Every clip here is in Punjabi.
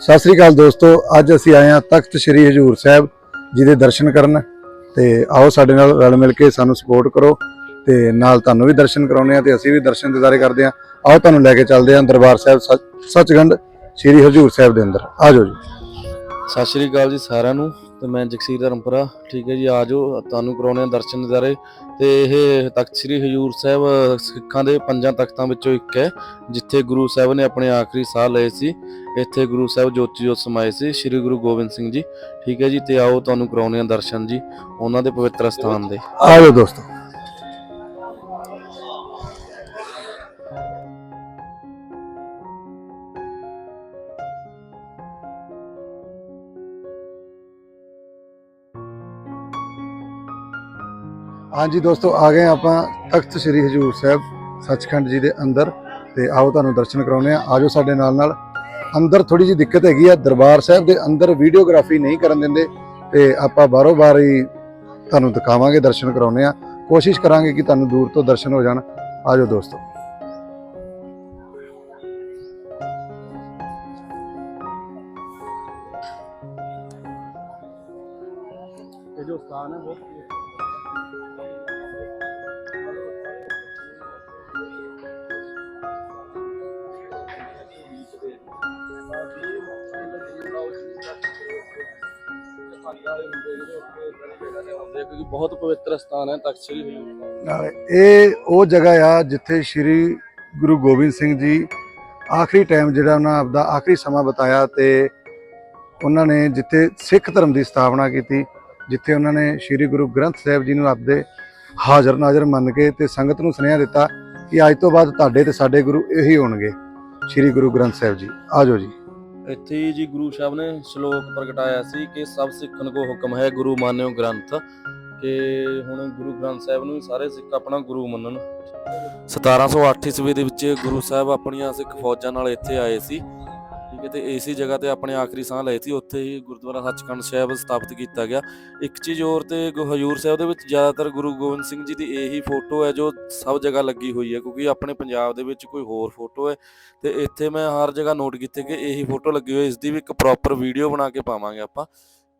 ਸਤਿ ਸ੍ਰੀ ਅਕਾਲ ਦੋਸਤੋ, ਅੱਜ ਅਸੀਂ ਆਏ ਹਾਂ ਤਖਤ ਸ੍ਰੀ ਹਜੂਰ ਸਾਹਿਬ ਜੀ ਦੇ ਦਰਸ਼ਨ ਕਰਨ ਤੇ ਆਓ ਸਾਡੇ ਨਾਲ ਰਲ ਮਿਲ ਕੇ ਸਾਨੂੰ ਸਪੋਰਟ ਕਰੋ ਤੇ ਨਾਲ ਤੁਹਾਨੂੰ ਵੀ ਦਰਸ਼ਨ ਕਰਾਉਣੇ ਆ ਤੇ ਅਸੀਂ ਵੀ ਦਰਸ਼ਨ ਦਿਦਾਰੇ ਕਰਦੇ ਆ ਆਓ ਤੁਹਾਨੂੰ ਲੈ ਕੇ ਚੱਲਦੇ ਹਾਂ ਦਰਬਾਰ ਸਾਹਿਬ ਸੱਚ- ਸੱਚਖੰਡ ਸ੍ਰੀ ਹਜੂਰ ਸਾਹਿਬ ਦੇ ਅੰਦਰ। ਆਜੋ ਜੀ। ਸਤਿ ਸ਼੍ਰੀ ਅਕਾਲ ਜੀ ਸਾਰਿਆਂ ਨੂੰ। ਤੇ ਮੈਂ ਜਗਸੀਰ ਧਰਮਪੁਰਾ, ਠੀਕ ਹੈ ਜੀ ਆਜੋ ਤੁਹਾਨੂੰ ਕਰਾਉਣੇ ਆ ਦਰਸ਼ਨ ਦਿਦਾਰੇ ਤੇ ਇਹ ਤਖਤ ਸ੍ਰੀ ਹਜੂਰ ਸਾਹਿਬ, ਸਿੱਖਾਂ ਦੇ ਪੰਜਾਂ ਤਖਤਾਂ ਵਿੱਚੋਂ ਇੱਕ ਹੈ, ਜਿੱਥੇ ਗੁਰੂ ਸਾਹਿਬ ਨੇ ਆਪਣੇ ਆਖਰੀ ਸਾਹ ਲਏ ਸੀ। ਇੱਥੇ ਗੁਰੂ ਸਾਹਿਬ ਜੋਤੀ ਜੋਤ ਸਮਾਏ ਸੀ, ਸ੍ਰੀ ਗੁਰੂ ਗੋਬਿੰਦ ਸਿੰਘ ਜੀ, ਠੀਕ ਹੈ ਜੀ, ਤੇ ਆਓ, ਤੁਹਾਨੂੰ ਕਰਾਉਣੇ ਆ ਦਰਸ਼ਨ ਜੀ, ਉਹਨਾਂ ਦੇ ਪਵਿੱਤਰ ਸਥਾਨ ਦੇ। ਆਜੋ ਦੋਸਤੋ। ਹਾਂਜੀ ਦੋਸਤੋ, ਆ ਗਏ ਆਪਾਂ ਤਖਤ ਸ੍ਰੀ ਹਜੂਰ ਸਾਹਿਬ ਸੱਚਖੰਡ ਜੀ ਦੇ ਅੰਦਰ ਤੇ ਆਓ ਤੁਹਾਨੂੰ ਦਰਸ਼ਨ ਕਰਾਉਣੇ ਆ ਆਜੋ ਸਾਡੇ ਨਾਲ ਨਾਲ ਅੰਦਰ ਥੋੜੀ ਜਿਹੀ ਦਿੱਕਤ ਹੈਗੀ ਆ। ਦਰਬਾਰ ਸਾਹਿਬ ਦੇ ਅੰਦਰ ਵੀਡੀਓਗ੍ਰਾਫੀ ਨਹੀਂ ਕਰਨ ਦਿੰਦੇ ਤੇ ਆਪਾਂ ਬਾਹਰੋਂ ਬਾਹਰ ਹੀ ਤੁਹਾਨੂੰ ਦਿਖਾਵਾਂਗੇ, ਦਰਸ਼ਨ ਕਰਾਉਣੇ ਆ ਕੋਸ਼ਿਸ਼ ਕਰਾਂਗੇ ਕਿ ਤੁਹਾਨੂੰ ਦੂਰ ਤੋਂ ਦਰਸ਼ਨ ਹੋ ਜਾਣ। ਆਜੋ ਦੋਸਤੋ। ਇਹ ਜੋ ਸਥਾਨ ਹੈ, ਬਹੁਤ ਕਿਉਂਕਿ ਬਹੁਤ ਪਵਿੱਤਰ ਸਥਾਨ ਹੈ ਤਖਤ ਸ੍ਰੀ ਹਜੂਰ ਇਹ ਉਹ ਜਗ੍ਹਾ ਆ ਜਿੱਥੇ ਸ੍ਰੀ ਗੁਰੂ ਗੋਬਿੰਦ ਸਿੰਘ ਜੀ ਆਖਰੀ ਟਾਈਮ ਜਿਹੜਾ ਉਹਨਾਂ ਆਪਦਾ ਆਖਰੀ ਸਮਾਂ ਬਤਾਇਆ ਤੇ ਉਹਨਾਂ ਨੇ ਜਿੱਥੇ ਸਿੱਖ ਧਰਮ ਦੀ ਸਥਾਪਨਾ ਕੀਤੀ, ਜਿੱਥੇ ਉਹਨਾਂ ਨੇ ਸ੍ਰੀ ਗੁਰੂ ਗ੍ਰੰਥ ਸਾਹਿਬ ਜੀ ਨੂੰ ਆਪਦੇ ਹਾਜ਼ਰ ਨਾਜ਼ਰ ਮੰਨ ਕੇ ਤੇ ਸੰਗਤ ਨੂੰ ਸੁਨੇਹਾ ਦਿੱਤਾ ਕਿ ਅੱਜ ਤੋਂ ਬਾਅਦ ਤੁਹਾਡੇ ਤੇ ਸਾਡੇ ਗੁਰੂ ਇਹੀ ਹੋਣਗੇ, ਸ੍ਰੀ ਗੁਰੂ ਗ੍ਰੰਥ ਸਾਹਿਬ ਜੀ। ਆਜੋ ਜੀ। ਇੱਥੇ ਜੀ ਗੁਰੂ ਸਾਹਿਬ ਨੇ ਸ਼ਲੋਕ ਪ੍ਰਗਟਾਇਆ ਸੀ ਕਿ ਸਭ ਸਿੱਖਣ ਕੋ ਹੁਕਮ ਹੈ ਗੁਰੂ ਮਾਨਿਓ ਗ੍ਰੰਥ, ਕਿ ਹੁਣ ਗੁਰੂ ਗ੍ਰੰਥ ਸਾਹਿਬ ਨੂੰ ਸਾਰੇ ਸਿੱਖ ਆਪਣਾ ਗੁਰੂ ਮੰਨਣ। 1708 ਈਸਵੀ ਦੇ ਵਿੱਚ ਗੁਰੂ ਸਾਹਿਬ ਆਪਣੀਆਂ ਸਿੱਖ ਫੌਜਾਂ ਨਾਲ ਇੱਥੇ ਆਏ ਸੀ। ਠੀਕ ਹੈ ਤੇ ਇਸੇ ਜਗ੍ਹਾ ਤੇ ਆਪਣੇ ਆਖਰੀ ਸਾਹ ਲਏ ਸੀ, ਉੱਥੇ ਹੀ ਗੁਰਦੁਆਰਾ ਸੱਚਖੰਡ ਸਾਹਿਬ ਸਥਾਪਿਤ ਕੀਤਾ ਗਿਆ। ਇੱਕ ਚੀਜ਼ ਹੋਰ ਤੇ ਹਜ਼ੂਰ ਸਾਹਿਬ ਦੇ ਵਿੱਚ ਜ਼ਿਆਦਾਤਰ ਗੁਰੂ ਗੋਬਿੰਦ ਸਿੰਘ ਜੀ ਦੀ ਇਹੀ ਫੋਟੋ ਹੈ, ਜੋ ਸਭ ਜਗ੍ਹਾ ਲੱਗੀ ਹੋਈ ਹੈ, ਕਿਉਂਕਿ ਆਪਣੇ ਪੰਜਾਬ ਦੇ ਵਿੱਚ ਕੋਈ ਹੋਰ ਫੋਟੋ ਹੈ। ਤੇ ਇੱਥੇ ਮੈਂ ਹਰ ਜਗ੍ਹਾ ਨੋਟ ਕੀਤੀ ਕਿ ਇਹੀ ਫੋਟੋ ਲੱਗੀ ਹੋਈ ਹੈ। ਇਸ ਦੀ ਵੀ ਇੱਕ ਪ੍ਰੋਪਰ ਵੀਡੀਓ ਬਣਾ ਕੇ ਪਾਵਾਂਗੇ ਆਪਾਂ।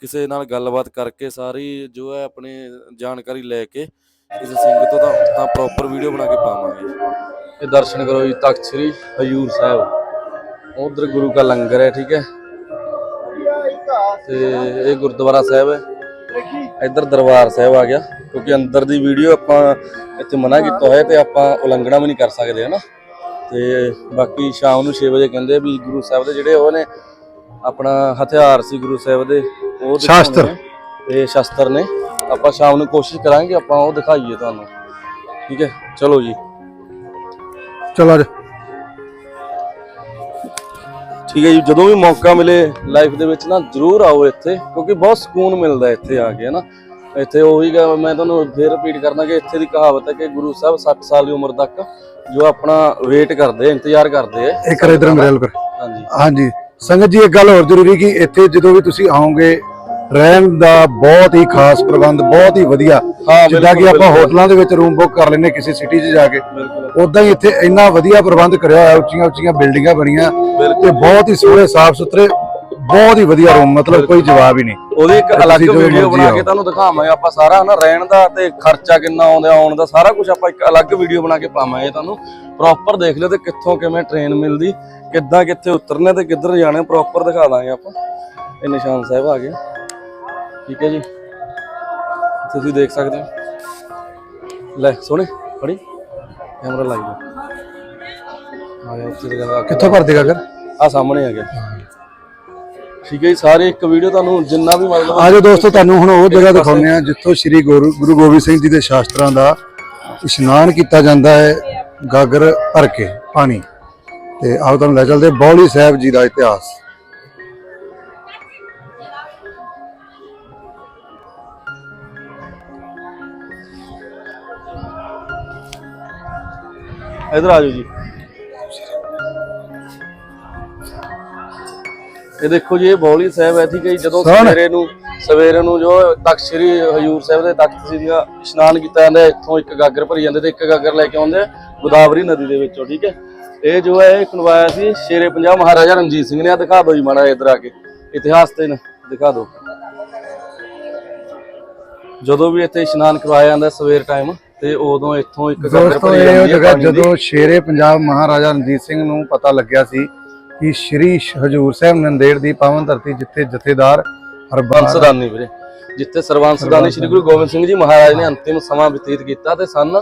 ਕਿਸੇ ਨਾਲ ਗੱਲਬਾਤ ਕਰਕੇ ਸਾਰੀ ਜੋ ਹੈ ਆਪਣੇ ਜਾਣਕਾਰੀ ਲੈ ਕੇ ਕਿਸੇ ਸਿੰਘ ਤੋਂ ਤਾਂ ਤਾਂ ਪ੍ਰੋਪਰ ਵੀਡੀਓ ਬਣਾ ਕੇ ਪਾਵਾਂਗੇ। ਇਹ ਦਰਸ਼ਨ ਕਰੋ ਜੀ, ਤਖਤ ਸ੍ਰੀ ਹਜੂਰ ਸਾਹਿਬ। ਉਧਰ ਗੁਰੂ ਦਾ ਲੰਗਰ ਹੈ ਠੀਕ ਹੈ। ਤੇ ਇਹ ਗੁਰਦੁਆਰਾ ਸਾਹਿਬ ਹੈ। ਇੱਧਰ ਦਰਬਾਰ ਸਾਹਿਬ ਆ ਗਿਆ ਕਿਉਂਕਿ ਅੰਦਰ ਦੀ ਵੀਡੀਓ ਆਪਾਂ ਇੱਥੇ ਮਨਾ ਕੀਤਾ ਹੋਇਆ ਤੇ ਆਪਾਂ ਉਲੰਘਣਾ ਵੀ ਨਹੀਂ ਕਰ ਸਕਦੇ ਹਨਾ। ਤੇ ਬਾਕੀ ਸ਼ਾਮ ਨੂੰ 6 ਵਜੇ ਕਹਿੰਦੇ ਵੀ ਗੁਰੂ ਸਾਹਿਬ ਦੇ ਜਿਹੜੇ ਉਹ ਨੇ ਆਪਣਾ ਹਥਿਆਰ ਸੀ ਗੁਰੂ ਸਾਹਿਬ ਦੇ ਉਹ ਸ਼ਾਸਤਰ। ਇਹ ਸ਼ਸਤਰ ਨੇ। ਆਪਾਂ ਸ਼ਾਮ ਨੂੰ ਕੋਸ਼ਿਸ਼ ਕਰਾਂਗੇ ਆਪਾਂ ਉਹ ਦਿਖਾਈਏ ਤੁਹਾਨੂੰ। ਠੀਕ ਹੈ ਚਲੋ ਜੀ। ਚਲੋ ਆਜੋ ਠੀਕ ਹੈ ਜੀ ਜਦੋਂ ਵੀ ਮੌਕਾ ਮਿਲੇ ਲਾਈਫ ਦੇ ਵਿੱਚ ਨਾ ਜ਼ਰੂਰ ਆਓ ਇੱਥੇ ਕਿਉਂਕਿ ਬਹੁਤ ਸਕੂਨ ਮਿਲਦਾ ਇੱਥੇ ਆ ਕੇ ਨਾ ਇੱਥੇ ਉਹੀ ਮੈਂ ਤੁਹਾਨੂੰ ਫੇਰ ਰਿਪੀਟ ਕਰਦਾ ਕਿ ਇੱਥੇ ਦੀ ਕਹਾਵਤ ਹੈ ਕਿ ਗੁਰੂ ਸਾਹਿਬ 60 ਸਾਲ ਦੀ ਉਮਰ ਤੱਕ ਜੋ ਆਪਣਾ ਵੇਟ ਕਰਦੇ ਇੰਤਜ਼ਾਰ ਕਰਦੇ ਆ। ਇੱਕ ਇਧਰ ਮੇਰੇ ਕਰ ਹਾਂਜੀ। ਹਾਂਜੀ। ਸੰਗਤ ਜੀ ਇੱਕ ਗੱਲ ਹੋਰ ਜ਼ਰੂਰੀ ਕਿ ਇੱਥੇ ਜਦੋਂ ਵੀ ਤੁਸੀਂ ਆਓਗੇ ਰਹਿਣ ਦਾ ਬਹੁਤ ਹੀ ਖਾਸ ਪ੍ਰਬੰਧ ਬਹੁਤ ਹੀ ਵਧੀਆ। ਜਿੱਦਾਂ ਕਿ ਆਪਾਂ। ਹੋਟਲਾਂ ਦੇ ਵਿੱਚ ਰੂਮ ਬੁੱਕ ਕਰ ਲੈਨੇ ਕਿਸੇ ਸਿਟੀ 'ਚ ਜਾ ਕੇ। ਬਿਲਕੁਲ। ਉਦਾਂ ਹੀ ਇੱਥੇ ਇੰਨਾ ਵਧੀਆ ਪ੍ਰਬੰਧ ਕਰਿਆ ਹੋਇਆ ਉੱਚੀਆਂ ਉੱਚੀਆਂ ਬਿਲਡਿੰਗਾਂ ਬਣੀਆਂ ਤੇ ਬਹੁਤ ਹੀ ਸੋਹਣੇ ਸਾਫ਼ ਸੁਥਰੇ ਬਹੁਤ ਹੀ ਵਧੀਆ ਰੂਮ ਮਤਲਬ ਕੋਈ ਜਵਾਬ ਹੀ ਨਹੀਂ। ਉਹਦੀ ਇੱਕ ਤੁਸੀਂ ਅਲੱਗ ਵੀਡੀਓ ਮਰਜ਼ੀ ਬਣਾ ਆਓ। ਕੇ ਤੁਹਾਨੂੰ ਦਿਖਾਵਾਂਗੇ ਆਪਾਂ ਸਾਰਾ ਹਨਾ ਰਹਿਣ ਦਾ ਤੇ ਖਰਚਾ ਕਿੰਨਾ ਆਉਂਦਾ ਆਉਣ ਦਾ ਸਾਰਾ ਕੁਝ ਆਪਾਂ ਇੱਕ ਅਲੱਗ ਵੀਡੀਓ ਬਣਾ ਕੇ ਪਾਵਾਂਗੇ ਤੁਹਾਨੂੰ। ਪ੍ਰੋਪਰ ਦੇਖ ਲਿਓ ਤੇ ਕਿੱਥੋਂ ਕਿਵੇਂ ਟ੍ਰੇਨ ਮਿਲਦੀ ਕਿੱਦਾਂ ਕਿੱਥੇ ਉਤਰਨੇ ਤੇ ਕਿੱਧਰ ਜਾਣਾ ਪ੍ਰੋਪਰ ਦਿਖਾ ਦਾਂਗੇ ਆਪਾਂ। ਇਹ ਨਿਸ਼ਾਨ ਸਾਹਿਬ ਆ ਗਏ। ਠੀਕ ਹੈ ਜੀ। ਤੁਸੀਂ ਦੇਖ ਸਕਦੇ ਹੋ। ਲੈ ਸੋਹਣੇ ਫੜੀ ਕੈਮਰਾ ਲਾਈ ਆ ਗਿਆ ਉੱਥੇ ਜਗ੍ਹਾ ਕਿੱਥੋਂ ਭਰ ਦੇਗਾ ਕਰ ਆ ਸਾਹਮਣੇ ਆ ਗਿਆ। ਠੀਕ ਹੈ ਜੀ ਸਾਰੇ ਇੱਕ ਵੀਡੀਓ ਤੁਹਾਨੂੰ ਜਿੰਨਾ ਵੀ ਮਤਲਬ ਆਜੋ ਦੋਸਤੋ ਤੁਹਾਨੂੰ ਹੁਣ ਉਹ ਜਗ੍ਹਾ ਦਿਖਾਉਂਦੇ ਆ ਜਿੱਥੋਂ ਸ੍ਰੀ ਗੁਰੂ ਗੁਰੂ ਗੋਬਿੰਦ ਸਿੰਘ ਜੀ ਦੇ ਸ਼ਾਸਤਰਾਂ ਦਾ ਇਸ਼ਨਾਨ ਕੀਤਾ ਜਾਂਦਾ ਹੈ ਗਾਗਰ ਭਰ ਕੇ ਪਾਣੀ। ਤੇ ਆਓ ਤੁਹਾਨੂੰ ਲੈ ਚੱਲਦੇ ਬੌਲੀ ਸਾਹਿਬ ਜੀ ਦਾ ਇਤਿਹਾਸ। ਇਧਰ ਆ ਜਾਓ ਜੀ। ਇਹ ਦੇਖੋ ਜੀ ਇਹ ਬੌਲੀ ਸਾਹਿਬ ਹੈ ਠੀਕ ਹੈ ਜੀ ਜਦੋਂ ਸੋਹਣਾ। ਸਵੇਰੇ ਨੂੰ ਸਵੇਰੇ ਨੂੰ ਜੋ ਤਖਤ ਸ੍ਰੀ ਹਜੂਰ ਸਾਹਿਬ ਦੇ ਤਖਤ ਸ੍ਰੀ ਦਾ ਇਸ਼ਨਾਨ ਕੀਤਾ ਜਾਂਦਾ ਹੈ, ਇੱਥੋਂ ਇੱਕ ਗਾਗਰ ਭਰੀ ਜਾਂਦੇ ਤੇ ਇੱਕ ਗਾਗਰ ਲੈ ਕੇ ਆਉਂਦੇ ਆ ਗੋਦਾਵਰੀ ਨਦੀ ਦੇ ਵਿੱਚੋਂ ਠੀਕ ਹੈ? ਇਹ ਜੋ ਹੈ ਇਹ ਖੁਲਵਾਇਆ ਸੀ ਸ਼ੇਰੇ ਪੰਜਾਬ ਮਹਾਰਾਜਾ ਰਣਜੀਤ ਸਿੰਘ ਨੇ। ਆ ਦਿਖਾ ਦਿਓ ਜੀ ਮਾੜਾ ਇੱਧਰ ਆ ਕੇ। ਇਤਿਹਾਸ ਤੇ ਨਾ ਦਿਖਾ ਦਿਓ। ਜਦੋਂ ਵੀ ਇੱਥੇ ਇਸ਼ਨਾਨ ਕਰਵਾਇਆ ਜਾਂਦਾ ਸਵੇਰ ਟਾਈਮ ਤੇ ਉਦੋਂ ਇੱਥੋਂ ਇੱਕ ਗਾਗਰ ਦੋਸਤੋ ਭਰੀ ਇਹ ਉਹ ਜਾਂਦੀ ਹੈ ਜਗ੍ਹਾ ਪਾਣੀ ਦੀ। ਜਦੋਂ ਸ਼ੇਰੇ ਪੰਜਾਬ ਮਹਾਰਾਜਾ ਰਣਜੀਤ ਸਿੰਘ ਨੂੰ ਪਤਾ ਲੱਗਿਆ ਸੀ ਕਿ ਸ਼੍ਰੀ ਹਜੂਰ ਸਾਹਿਬ ਨੰਦੇੜ ਦੀ ਪਾਵਨ ਧਰਤੀ ਜਿੱਥੇ ਜਥੇਦਾਰ ਹਰਬੰਸ ਬੰਸਦਾਨੀ ਵੀਰੇ ਜਿੱਥੇ ਸਰਬੰਸ ਦਾਨੀ ਸ੍ਰੀ ਗੁਰੂ ਗੋਬਿੰਦ ਸਿੰਘ ਜੀ ਮਹਾਰਾਜ ਨੇ ਅੰਤਿਮ ਸਮਾਂ ਬਤੀਤ ਕੀਤਾ ਤੇ ਸਨ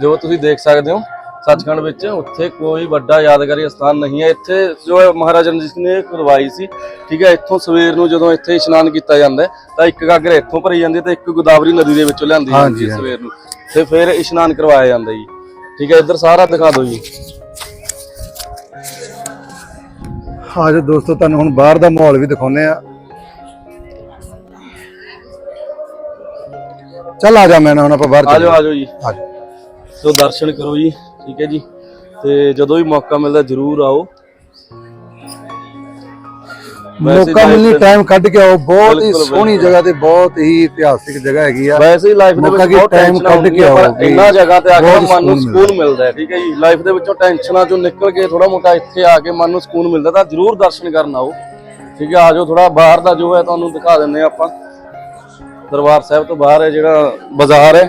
ਜੋ ਤੁਸੀਂ ਦੇਖ ਸਕਦੇ ਹੋ ਸੱਚਖੰਡ ਵਿੱਚ ਉੱਥੇ ਕੋਈ ਵੱਡਾ ਯਾਦਗਾਰੀ ਸਥਾਨ ਨਹੀਂ ਹੈ। ਇੱਥੇ ਜੋ ਮਹਾਰਾਜਾ ਰਣਜੀਤ ਸਿੰਘ ਨੇ ਕਰਵਾਈ ਸੀ ਠੀਕ ਹੈ ਇੱਥੋਂ ਸਵੇਰ ਨੂੰ ਜਦੋਂ ਇੱਥੇ ਇਸ਼ਨਾਨ ਕੀਤਾ ਜਾਂਦਾ ਹੈ, ਤਾਂ ਇੱਕ ਗਾਗਰ ਇੱਥੋਂ ਭਰੀ ਜਾਂਦੀ ਹੈ ਤੇ ਇੱਕ ਗੋਦਾਵਰੀ ਨਦੀ ਦੇ ਵਿੱਚੋਂ ਲਿਆਂਦੀ ਹਾਂਜੀ, ਜਾਂਦੀ ਸਵੇਰ ਨੂੰ। ਤੇ ਫਿਰ ਇਸ਼ਨਾਨ ਕਰਵਾਇਆ ਜਾਂਦਾ ਜੀ। ਠੀਕ ਹੈ ਇੱਧਰ ਸਾਰਾ ਦਿਖਾ ਦਿਓ ਜੀ। ਆਜੋ ਦੋਸਤੋ ਤੁਹਾਨੂੰ ਹੁਣ ਬਾਹਰ ਦਾ ਮਾਹੌਲ ਵੀ ਦਿਖਾਉਨੇ ਆ ਚੱਲ ਆ ਜਾ ਮੈਂ ਹੁਣ ਆਪਾਂ ਬਾਹਰ ਆਜੋ ਆਜੋ ਜੀ। ਆ ਜਾਓ। ਸੋ ਦਰਸ਼ਨ ਕਰੋ ਜੀ ਠੀਕ ਹੈ ਜੀ। ਤੇ ਜਦੋਂ ਵੀ ਮੌਕਾ ਮਿਲਦਾ ਜਰੂਰ ਆਓ। ਮੌਕਾ ਮਿਲਣੀ ਟਾਈਮ ਕੱਢ ਕੇ ਆਓ। ਬਹੁਤ ਹੀ ਸੋਹਣੀ। ਜਗ੍ਹਾ ਤੇ ਬਹੁਤ ਹੀ ਇਤਿਹਾਸਿਕ ਜਗ੍ਹਾ ਹੈਗੀ ਆ। ਵੈਸੇ ਹੀ ਲਾਈਫ ਦੇ ਵਿੱਚ ਬਹੁਤ ਟੈਨਸ਼ਨ ਕੱਢ ਕੇ ਆਓ। ਇੰਨਾ ਜਗ੍ਹਾ ਤੇ ਆ ਕੇ ਮਨ ਨੂੰ ਸਕੂਨ ਮਿਲਦਾ। ਠੀਕ ਹੈ ਜੀ ਲਾਈਫ ਦੇ ਵਿੱਚੋਂ ਟੈਨਸ਼ਨਾਂ ਚੋਂ ਨਿਕਲ ਕੇ ਥੋੜਾ ਮੋਟਾ ਇੱਥੇ ਆ ਕੇ ਮਨ ਨੂੰ ਸਕੂਨ ਮਿਲਦਾ ਤਾਂ ਜਰੂਰ ਦਰਸ਼ਨ ਕਰਨ ਆਓ। ਠੀਕ ਹੈ ਆਜੋ ਥੋੜਾ ਬਾਹਰ ਦਾ ਜੋ ਹੈ ਤੁਹਾਨੂੰ ਦਿਖਾ ਦਿੰਦੇ ਆ ਆਪਾਂ। ਦਰਬਾਰ ਸਾਹਿਬ ਤੋਂ ਬਾਹਰ ਹੈ ਜਿਹੜਾ ਬਾਜ਼ਾਰ ਹੈ।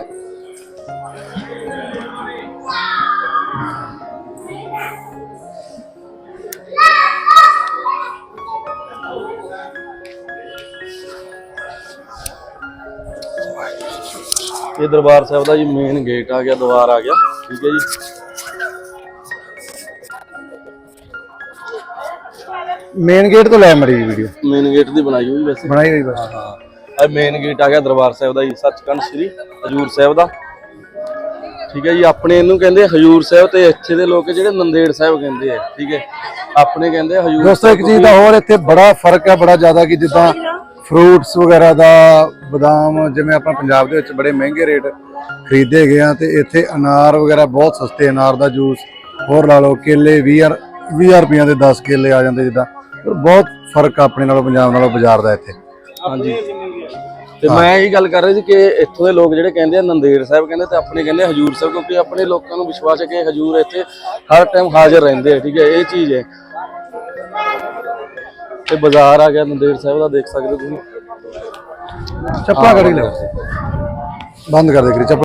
ਇਹ ਦਰਬਾਰ ਸਾਹਿਬ ਦਾ ਜੀ ਮੇਨ ਗੇਟ ਆ ਗਿਆ ਦੁਆਰ ਆ ਗਿਆ। ਠੀਕ ਹੈ ਜੀ। ਮੇਨ ਗੇਟ ਤੋਂ ਲੈ ਮੜੀ ਵੀਡੀਓ ਮੇਨ ਗੇਟ ਦੀ ਬਣਾਈ ਹੋਈ ਵੈਸੇ। ਬਣਾਈ ਹੋਈ ਬਸ ਹਾਂ ਇਹ ਮੇਨ ਗੇਟ ਆ ਗਿਆ ਦਰਬਾਰ ਸਾਹਿਬ ਦਾ ਜੀ ਸੱਚਖੰਡ ਸ੍ਰੀ ਹਜੂਰ ਸਾਹਿਬ ਦਾ। ਠੀਕ ਹੈ ਜੀ ਆਪਣੇ ਇਹਨੂੰ ਕਹਿੰਦੇ ਹਜੂਰ ਸਾਹਿਬ ਤੇ ਇੱਥੇ ਦੇ ਲੋਕ ਜਿਹੜੇ ਨੰਦੇੜ ਸਾਹਿਬ ਕਹਿੰਦੇ ਆ ਠੀਕ ਹੈ। ਆਪਣੇ ਕਹਿੰਦੇ ਹਜੂਰ ਦੋਸਤੋ ਇੱਕ ਚੀਜ਼ ਦਾ ਹੋਰ ਇੱਥੇ ਬੜਾ ਫ਼ਰਕ ਹੈ ਬੜਾ ਜ਼ਿਆਦਾ ਕਿ ਜਿੱਦਾਂ ਫਰੂਟਸ ਵਗੈਰਾ ਦਾ ਬਦਾਮ ਜਿਵੇਂ ਆਪਾਂ ਪੰਜਾਬ ਦੇ ਵਿੱਚ ਬੜੇ ਮਹਿੰਗੇ ਰੇਟ ਖਰੀਦੇ ਗਏ ਆ ਤੇ ਇੱਥੇ ਅਨਾਰ ਵਗੈਰਾ ਬਹੁਤ ਸਸਤੇ ਅਨਾਰ ਦਾ ਜੂਸ ਹੋਰ ਲਾ ਲਓ ਕੇਲੇ 20 20 ਰੁਪਈਆਂ ਦੇ 10 ਕੇਲੇ ਆ ਜਾਂਦੇ ਜਿੱਦਾਂ। ਪਰ ਬਹੁਤ ਫ਼ਰਕ ਆ ਆਪਣੇ ਨਾਲੋਂ ਪੰਜਾਬ ਨਾਲੋਂ ਬਾਜ਼ਾਰ ਦਾ ਇੱਥੇ। ਹਾਂਜੀ। ਤੇ ਮੈਂ ਇਹ ਗੱਲ ਕਰ ਰਿਹਾ ਸੀ ਕਿ ਇੱਥੋਂ ਦੇ ਲੋਕ ਜਿਹੜੇ ਕਹਿੰਦੇ ਆ ਨੰਦੇੜ ਸਾਹਿਬ ਕਹਿੰਦੇ ਤੇ ਆਪਣੇ ਕਹਿੰਦੇ ਹਜੂਰ ਸਾਹਿਬ ਕਿਉਂਕਿ ਆਪਣੇ ਲੋਕਾਂ ਨੂੰ ਵਿਸ਼ਵਾਸ ਹੈ ਕਿ ਹਜੂਰ ਇੱਥੇ ਹਰ ਟਾਈਮ ਹਾਜ਼ਰ ਰਹਿੰਦੇ ਆ ਠੀਕ ਹੈ ਇਹ ਚੀਜ਼ ਹੈ। ਤੇ ਬਾਜ਼ਾਰ ਆ ਗਿਆ ਨੰਦੇੜ ਸਾਹਿਬ ਦਾ ਦੇਖ ਸਕਦੇ ਹੋ ਤੁਸੀਂ। ਚੱਪਲਾਂ ਕੱਢ ਕੇ ਲਿਆਓ ਬੰਦ ਕਰ ਦੇ। ਕਰੀ